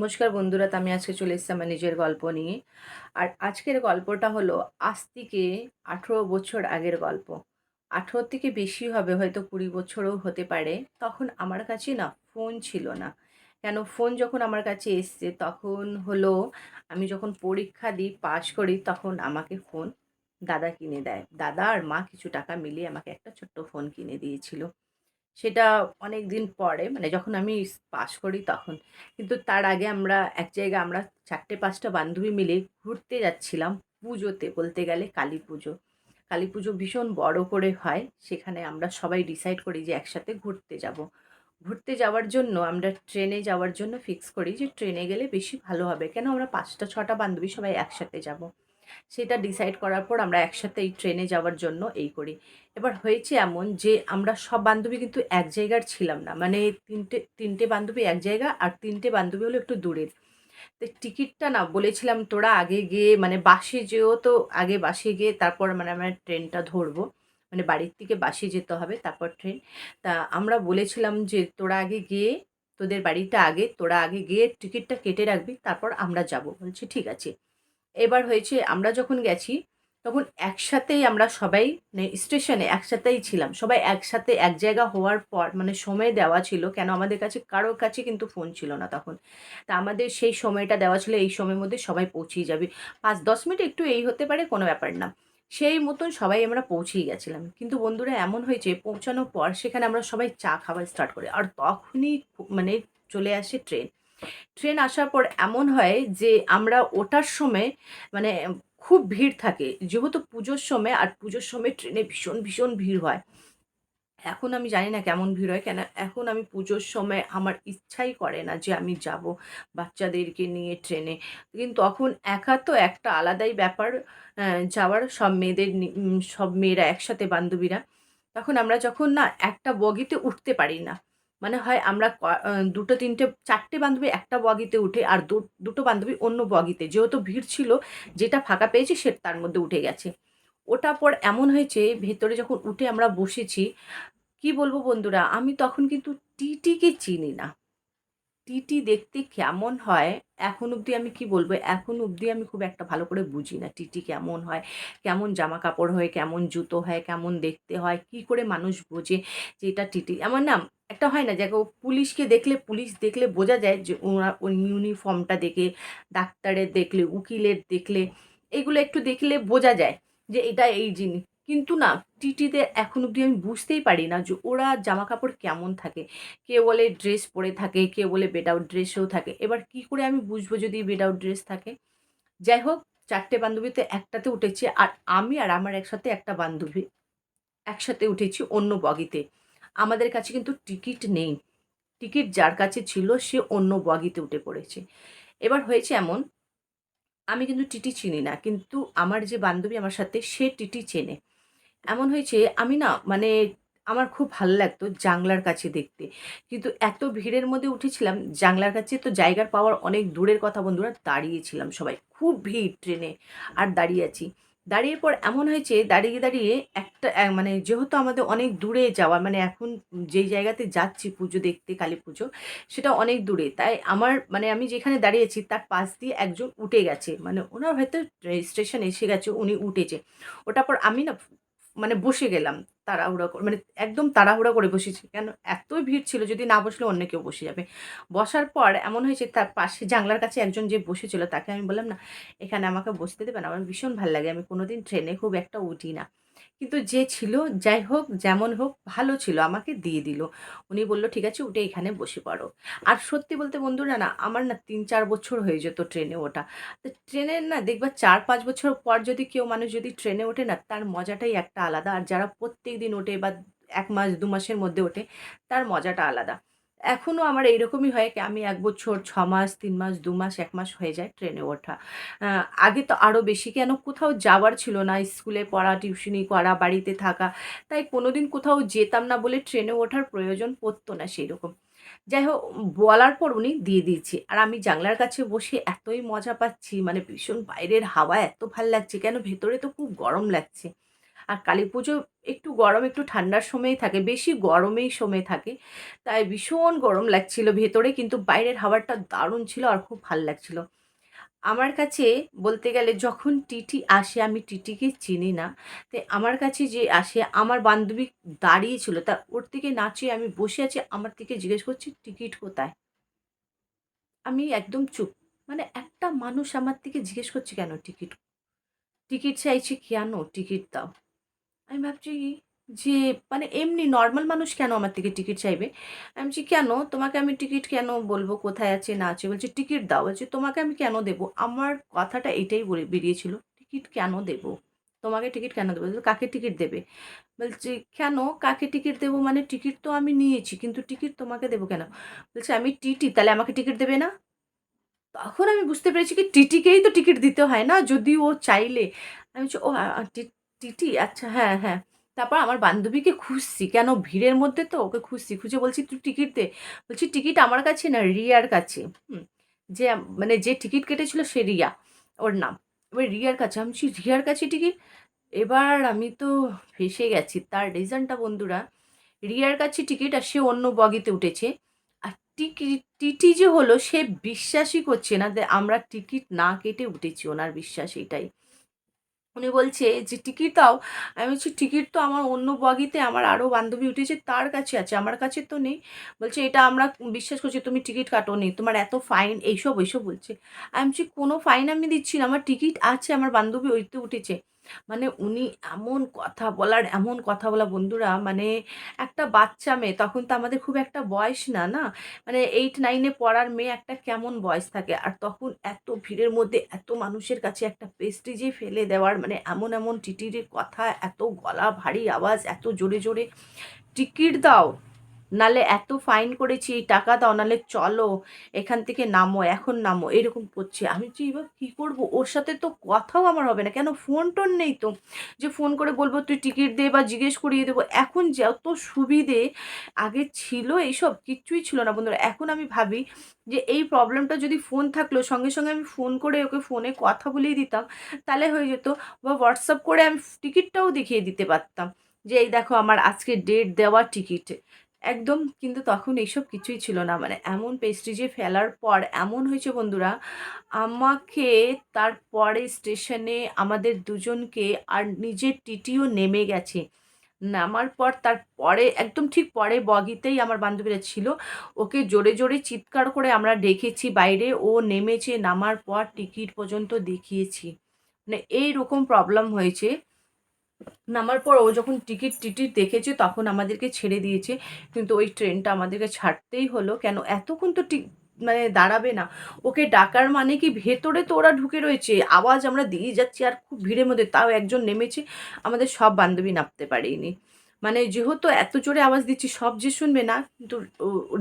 নমস্কার বন্ধুরা আমি আজকে চলে এসেছি আমার নিজের গল্প নিয়ে। আর আজকের গল্পটা হলো আজ থেকে আঠেরো বছর আগের গল্প। আঠেরো থেকে বেশি হবে, হয়তো কুড়ি বছরও হতে পারে। তখন আমার কাছে না ফোন ছিল না। কেন ফোন যখন আমার কাছে এসছে, তখন হলো আমি যখন পরীক্ষা দিই পাশ করি, তখন আমাকে ফোন দাদা কিনে দেয়। দাদা আর মা কিছু টাকা মিলিয়ে আমাকে একটা ছোট্ট ফোন কিনে দিয়েছিল। সেটা অনেক দিন পরে মানে যখন আমি পাশ করি তখন। কিন্তু তার আগে আমরা এক জায়গায় আমরা চারটে, পাঁচটা বান্ধবী মিলে ঘুরতে যাচ্ছিলাম পুজোতে বলতে গেলে কালী পুজো। কালী পুজো ভীষণ বড় করে হয়, সেখানে আমরা সবাই ডিসাইড করি যে একসাথে ঘুরতে যাব। ঘুরতে যাওয়ার জন্য আমরা ট্রেনে যাওয়ার জন্য ফিক্স করি যে ট্রেনে গেলে বেশি ভালো হবে। কেন আমরা পাঁচটা, ছটা বান্ধবী সবাই একসাথে যাব। সেটা ডিসাইড করার পর আমরা একসাথে এই ট্রেনে যাওয়ার জন্য এই করি। এবার হয়েছে এমন যে, আমরা সব বান্ধবী কিন্তু এক জায়গার ছিলাম না। মানে তিনটে তিনটে বান্ধবী এক জায়গা আর তিনটে বান্ধবী হলো একটু দূরের। তো টিকিটটা না বলেছিলাম তোরা আগে গিয়ে মানে বাসে যেও তো, আগে বাসে গিয়ে তারপর মানে আমরা ট্রেনটা ধরবো। মানে বাড়ির থেকে বাসে যেতে হবে, তারপর ট্রেন তা আমরা বলেছিলাম যে, তোরা আগে গিয়ে, তোদের বাড়িটা আগে, তোরা আগে গিয়ে টিকিটটা কেটে রাখবি, তারপর আমরা যাব। বলছি, ঠিক আছে। এবার হয়েছে আমরা যখন গেছি, তখন একসাথেই আমরা সবাই মানে স্টেশনে একসাথেই ছিলাম। সবাই একসাথে এক জায়গা হওয়ার পর মানে সময় দেওয়া ছিল, কেন আমাদের কাছে কারোর কাছে কিন্তু ফোন ছিল না তখন। তা আমাদের সেই সময়টা দেওয়া ছিল, এই সময়ের মধ্যে সবাই পৌঁছেই যাবে। পাঁচ, দশ মিনিট একটু এই হতে পারে, কোনো ব্যাপার না। সেই মতন সবাই আমরা পৌঁছেই গেছিলাম। কিন্তু বন্ধুরা, এমন হয়েছে পৌঁছানোর পর, সেখানে আমরা সবাই চা খাওয়া স্টার্ট করি। আর তখনই মানে চলে আসে ট্রেন ট্রেন আসার পর এমন হয় যে আমরা ওঠার সময় মানে খুব ভিড় থাকে। যেহেতু পুজোর সময় আর পুজোর সময় ট্রেনে ভীষণ ভীষণ ভিড় হয়। এখন আমি জানি না কেমন ভিড় হয়। কেন, এখন আমি পুজোর সময় আমার ইচ্ছাই করে না যে আমি যাব বাচ্চাদেরকে নিয়ে ট্রেনে। কিন্তু তখন একা তো একটা আলাদাই ব্যাপার যাওয়ার সব মেয়েদের সব মেয়েরা একসাথে বান্ধবীরা। তখন আমরা যখন না একটা বগিতে উঠতে পারি না। মানে হয় আমরা দুটো, তিনটে, চারটে বান্ধবী একটা বগিতে উঠে আর দুটো বান্ধবী অন্য বগিতে। যেহেতু ভিড় ছিল, যেটা ফাঁকা পেয়েছি সে তার মধ্যে উঠে গেছে। ওটা পর এমন হয়েছে, ভেতরে যখন উঠে আমরা বসেছি, কি বলব বন্ধুরা, আমি তখন কিন্তু টিটিকে চিনি না। টিটি দেখতে কেমন হয়? এখন অবধি আমি কি বলব? এখন অবধি আমি খুব একটা ভালো করে বুঝি না টিটি কেমন হয়, কেমন জামা কাপড় হয়, কেমন জুতো হয়, কেমন দেখতে হয়, কি করে মানুষ বোঝে যে এটা টিটি? এমন না একটা হয় না যে পুলিশকে দেখলে, পুলিশ দেখলে বোঝা যায় যে ওরা ওই ইউনিফর্মটা দেখে, ডাক্তারের দেখলে, উকিলের দেখলে, এগুলো একটু দেখলে বোঝা যায় যে এটা এই জিনিস কিন্তু না টিটিতে এখন অবধি আমি বুঝতেই পারি না যে ওরা জামা কাপড় কেমন থাকে। কে বলে ড্রেস পরে থাকে, কে বলে বেড আউট ড্রেসেও থাকে। এবার কি করে আমি বুঝব যদি বেড আউট ড্রেস থাকে? যাই হোক, চারটে বান্ধবীতে একটাতে উঠেছি আর আমি আর আমার একসাথে একটা বান্ধবী একসাথে উঠেছি অন্য বগিতে। আমাদের কাছে কিন্তু টিকিট নেই। টিকিট যার কাছে ছিল সে অন্য বগিতে উঠে পড়েছে। এবার হয়েছে এমন, আমি কিন্তু টিটি চিনি না, কিন্তু আমার যে বান্ধবী আমার সাথে সে টিটি চেনে। এমন হয়েছে, আমি না মানে আমার খুব ভালো লাগতো জাংলার কাছে দেখতে। কিন্তু এত ভিড়ের মধ্যে উঠেছিলাম জাংলার কাছে তো জায়গার পাওয়ার অনেক দূরের কথা বন্ধুরা, দাঁড়িয়েছিলাম সবাই। খুব ভিড় ট্রেনে আর দাঁড়িয়ে আছি। দাঁড়িয়ে পর এমন হয়েছে, দাঁড়িয়ে দাঁড়িয়ে একটা মানে যেহেতু আমাদের অনেক দূরে যাওয়া মানে এখন যেই জায়গাতে যাচ্ছি পুজো দেখতে, কালী পুজো, সেটা অনেক দূরে। তাই আমার মানে আমি যেখানে দাঁড়িয়েছি তার পাশ দিয়ে একজন উঠে গেছে। মানে ওনার হয়তো স্টেশন এসে গেছে, উনি উঠেছে। ওটার পর আমি না মানে বসে গেলাম তাড়াহুড়া করে মানে একদম তাড়াহুড়া করে বসেছি। কেন? এতই ভিড় ছিল যদি না বসলে অন্য কেউ বসে যাবে। বসার পর এমন হয়েছে তার পাশে জানলার কাছে একজন যে বসেছিল তাকে আমি বললাম, না, এখানে আমাকে বসতে দেবেন আমার ভীষণ ভালো লাগে, আমি কোনোদিন ট্রেনে খুব একটা উঠি না। কিন্তু যে ছিল, যাই হোক, যেমন হোক, ভালো ছিল, আমাকে দিয়ে দিল। উনি বলল, ঠিক আছে, উঠে এখানে বসে পড়ো। আর সত্যি বলতে বন্ধুরা না, আমার না তিন চার বছর হয়ে যেত ট্রেনে ওঠা। তো ট্রেনের না দেখবা, চার পাঁচ বছর পর যদি কেউ মানুষ যদি ট্রেনে ওঠে না, তার মজাটাই একটা আলাদা। আর যারা প্রত্যেক দিন ওঠে বা এক মাস, দু মাসের মধ্যে ওঠে, তার মজাটা আলাদা। এখনও আমার এইরকমই হয় কি, আমি এক বছর ছ মাস, তিন মাস, দু মাস, এক মাস হয়ে যায় ট্রেনে ওঠা। আগে তো আরও বেশি কেন কোথাও যাওয়ার ছিল না, স্কুলে পড়া, টিউশনি করা, বাড়িতে থাকা। তাই কোনোদিন কোথাও যেতাম না বলে ট্রেনে ওঠার প্রয়োজন পড়তো না সেই রকম যাই হোক, বলার পর উনি দিয়ে দিয়েছে। আর আমি জানলার কাছে বসে এতই মজা পাচ্ছি মানে ভীষণ বাইরের হাওয়া এত ভালো লাগছে, কেন ভেতরে তো খুব গরম লাগছে। আর কালী পুজো একটু গরম, একটু ঠান্ডার সময়ই থাকে, বেশি গরমেই সময় থাকে। তাই ভীষণ গরম লাগছিল ভেতরে, কিন্তু বাইরের হাওয়াটা দারুণ ছিল আর খুব ভালো লাগছিল। আমার কাছে বলতে গেলে যখন টিটি আসে, আমি টিটিকে চিনি না তাই আমার কাছে যে আসে, আমার বান্ধবী দাঁড়িয়ে ছিল, তা ওর থেকে নাচে আমি বসে আছি, আমার থেকে জিজ্ঞেস করছি, টিকিট কোথায়? আমি একদম চুপ মানে একটা মানুষ আমার থেকে জিজ্ঞেস করছে, কেন টিকিট টিকিট চাইছে কেন? টিকিট দাও। আমি ভাবছি যে মানে এমনি নর্মাল মানুষ কেন আমার থেকে টিকিট চাইবে? আমি বলছি কেন? তোমাকে আমি টিকিট কেন বলব? কোথায় আছে? না আছে? বলছি টিকিট দাও। বলছি, তোমাকে আমি কেন দেবো? আমার কথাটা এটাই বলে বেরিয়েছিল টিকিট কেন দেবো? তোমাকে টিকিট কেন দেবো? কাকে টিকিট দেবে? বলছি, কেন? কাকে টিকিট দেবো? মানে টিকিট তো আমি নিয়েছি, কিন্তু টিকিট তোমাকে দেবো কেন? বলছে, আমি টিটি, তাহলে আমাকে টিকিট দেবে না? তখন আমি বুঝতে পেরেছি কি, টিটিকেই তো টিকিট দিতে হয় না, যদি ও চাইলে। আমি বলছি ও টিটি আচ্ছা হ্যাঁ হ্যাঁ। তারপর আমার বান্ধবীকে খুঁজছি। কেন ভিড়ের মধ্যে তো? ওকে খুঁজছি। খুঁজে বলছি, তুই টিকিট দে। বলছি, টিকিট আমার কাছে না রিয়ার কাছে? যে মানে যে টিকিট কেটেছিল সে রিয়া, ওর নাম। এবার রিয়ার কাছে। আমি বলছি, রিয়ার কাছে টিকিট? এবার আমি তো ফেসে গেছি। তার রিজনটা বন্ধুরা, রিয়ার কাছে টিকিট আর সে অন্য বগিতে উঠেছে। আর টিকিট টিটি যে হলো, সে বিশ্বাসই করছে না যে আমরা টিকিট না কেটে উঠেছি। ওনার বিশ্বাস এটাই। উনি বলছে যে, টিকিট দাও। আমি বলছি, টিকিট তো আমার অন্য বগিতে, আমার আরও বান্ধবী উঠেছে, তার কাছে আছে, আমার কাছে তো নেই। বলছে, এটা আমরা বিশ্বাস করছি, তুমি টিকিট কাটো নি তোমার এত ফাইন, এইসব, ওইসব বলছে। আমি বলছি, কোনো ফাইন আমি দিচ্ছি না, আমার টিকিট আছে, আমার বান্ধবী ওইতে উঠেছে। মানে উনি এমন কথা বলার, এমন কথা বলা বন্ধুরা মানে একটা বাচ্চা মেয়ে, তখন তো আমাদের খুব একটা বয়স না না? মানে এইট নাইনে পড়ার মেয়ে একটা কেমন বয়স থাকে? আর তখন এত ভিড়ের মধ্যে, এত মানুষের কাছে একটা পেস্টিজে ফেলে দেওয়ার মানে এমন এমন টিটির কথা, এত গলা ভারী আওয়াজ, এত জোরে জোরে টিকিট দাও। নালে এত ফাইন করেছি, টাকা দাও, নালে চলো, এখান থেকে নামো, এখন নামো, এরকম করছে। আমি যে এবার কী করব? ওর সাথে তো কথাও আমার হবে না। কেন? ফোন টোন নেই তো। যে ফোন করে বলব, তুই টিকিট দে বা জিজ্ঞেস করিয়ে দেবো। এখন যত সুবিধে আগে ছিল এইসব, কিচ্ছুই ছিল না বন্ধুরা। এখন আমি ভাবি যে এই প্রবলেমটা যদি ফোন থাকল, সঙ্গে সঙ্গে আমি ফোন করে ওকে ফোনে কথা বলিয়ে দিতাম, তাহলে হয়ে যেত বা হোয়াটসঅ্যাপ করে আমি টিকিটটাও দেখিয়ে দিতে পারতাম। যে এই দেখো, আমার আজকে ডেট দেওয়া টিকিট একদম কিন্তু তখন এইসব কিছুই ছিল না। মানে এমন পেস্ট্রিজে ফেলার পর এমন হয়েছে বন্ধুরা, আমাকে তারপরে স্টেশনে আমাদের দুজনকে আর নিজের টিটিও নেমে গেছে। নামার পর তার পরে একদম ঠিক পরে বগিতেই আমার বান্ধবীরা ছিল, ওকে জোরে জোরে চিৎকার করে আমরা ডেকেছি বাইরে, ও নেমেছে, নামার পর টিকিট পর্যন্ত দেখিয়েছি। মানে এইরকম প্রবলেম হয়েছে। নামার পর ও যখন টিকিট টিকিট দেখেছে তখন আমাদেরকে ছেড়ে দিয়েছে। কিন্তু ওই ট্রেনটা আমাদেরকে ছাড়তেই হলো। কেন? এতক্ষণ তো মানে দাঁড়াবে না। ওকে ডাকার মানে কি? ভেতরে তো ওরা ঢুকে রয়েছে। আওয়াজ আমরা দিয়ে যাচ্ছি আর খুব ভিড়ের মধ্যে। তাও একজন নেমেছে। আমাদের সব বান্ধবী নামতে পারেনি মানে যেহেতু এত জোরে আওয়াজ দিচ্ছি, সব যে শুনবে না। কিন্তু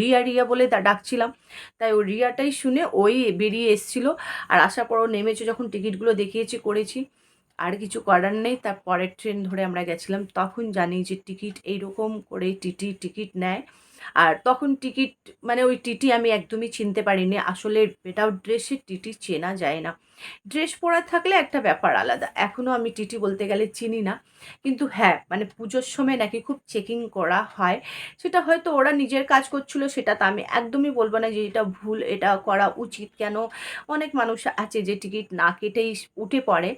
রিয়া রিয়া বলে তা ডাকছিলাম। তাই ও রিয়াটাই শুনে ওই বেরিয়ে এসছিল। আর আসার পর ও নেমেছে যখন টিকিটগুলো দেখিয়েছি, করেছি। আর কিছু করার নেই। তার পরের ট্রেন ধরে আমরা গেছিলাম। তখন জানি যে টিকিট এইরকম করে টিটি টিকিট নেয়। আর তখন টিকিট মানে ওই টিটি আমি একদমই চিনতে পারিনি। আসলে উইদাউট ড্রেসে টিটি চেনা যায় না। ড্রেস পরা থাকলে একটা ব্যাপার আলাদা। এখনও আমি টিটি বলতে গেলে চিনি না। কিন্তু হ্যাঁ মানে পুজোর সময় নাকি খুব চেকিং করা হয়। সেটা হয়তো ওরা নিজের কাজ করছিল, সেটা তো আমি একদমই বলব না যে এটা ভুল, এটা করা উচিত। কেন? অনেক মানুষ আছে যে টিকিট না কেটেই উঠে পড়ে।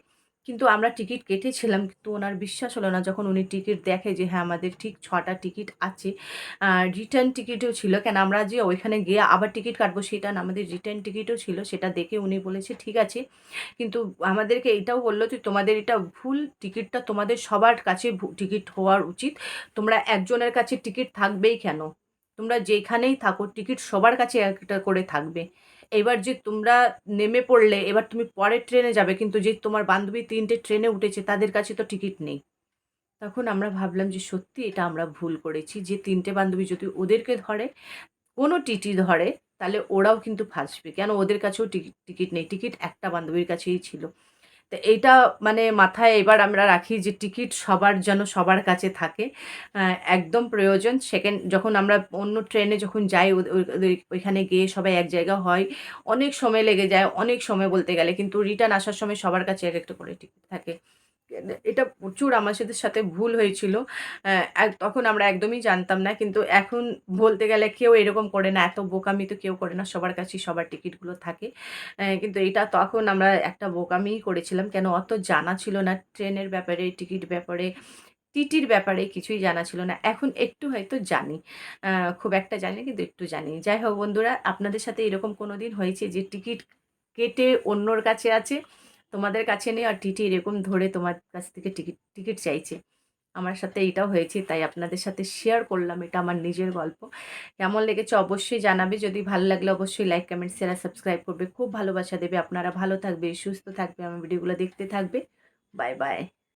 কিন্তু আমরা টিকিট কেটেছিলাম, কিন্তু ওনার বিশ্বাস হলো না যখন উনি টিকিট দেখে যে হ্যাঁ আমাদের ঠিক ছটা টিকিট আছে। রিটার্ন টিকিটও ছিল। কেন, আমরা যে ওইখানে গিয়ে আবার টিকিট কাটবো সেটা না, আমাদের রিটার্ন টিকিটও ছিল, সেটা দেখে উনি বলেছে, ঠিক আছে। কিন্তু আমাদেরকে এটাও বলল যে, তোমাদের এটা ভুল, টিকিটটা তোমাদের সবার কাছে টিকিট হওয়ার উচিত। তোমরা একজনের কাছে টিকিট থাকবেই কেন? তোমরা যেখানেই থাকো, টিকিট সবার কাছে একটা করে থাকবে। এবার যে তোমরা নেমে পড়লে, এবার তুমি পরের ট্রেনে যাবে, কিন্তু যে তোমার বান্ধবী তিনটে ট্রেনে উঠেছে, তাদের কাছে তো টিকিট নেই। তখন আমরা ভাবলাম যে সত্যি এটা আমরা ভুল করেছি, যে তিনটে বান্ধবী যদি ওদেরকে ধরে, কোনো টিটি ধরে, তাহলে ওরাও কিন্তু ফাঁসবে। কেন? ওদের কাছেও টিকিট টিকিট নেই। টিকিট একটা বান্ধবীর কাছেই ছিল। তো এইটা মানে মাথায় এবার আমরা রাখি যে টিকিট সবার যেন সবার কাছে থাকে। একদম প্রয়োজন। সেকেন্ড যখন আমরা অন্য ট্রেনে যখন যাই ওইখানে গিয়ে সবাই এক জায়গা হয়, অনেক সময় লেগে যায়, অনেক সময় বলতে গেলে। কিন্তু রিটার্ন আসার সময় সবার কাছে এক একটা করে টিকিট থাকে। এটা প্রচুর আমাদের সাথে ভুল হয়েছিল। তখন আমরা একদমই জানতাম না, কিন্তু এখন বলতে গেলে কেউ এরকম করে না, এত বোকামি তো কেউ করে না, সবার কাছে সবার টিকিটগুলো থাকে। কিন্তু এটা তখন আমরা একটা বোকামিই করেছিলাম, কেন অত জানা ছিল না, ট্রেনের ব্যাপারে, টিকিট ব্যাপারে, টিটির ব্যাপারে কিছুই জানা ছিল না। এখন একটু হয়তো জানি খুব একটা জানি কিন্তু একটু জানি। যাই হোক বন্ধুরা, আপনাদের সাথে এরকম কোনো দিন হয়েছে যে টিকিট কেটে অন্যর কাছে আছে? তোমাদের কাছে নেই আর টিটি এরকম ধরে তোমার কাছ থেকে টিকিট টিকিট চাইছে। আমার সাথে এটাও হয়েছে, তাই আপনাদের সাথে শেয়ার করলাম, এটা আমার নিজের গল্প। কেমন লেগেছে অবশ্যই জানাবে, যদি ভালো লাগলে অবশ্যই লাইক কমেন্ট শেয়ার সাবস্ক্রাইব করবে। খুব ভালোবাসা দেবে, আপনারা ভালো থাকবে, সুস্থ থাকবে, আমার ভিডিওগুলো দেখতে থাকবে। Bye bye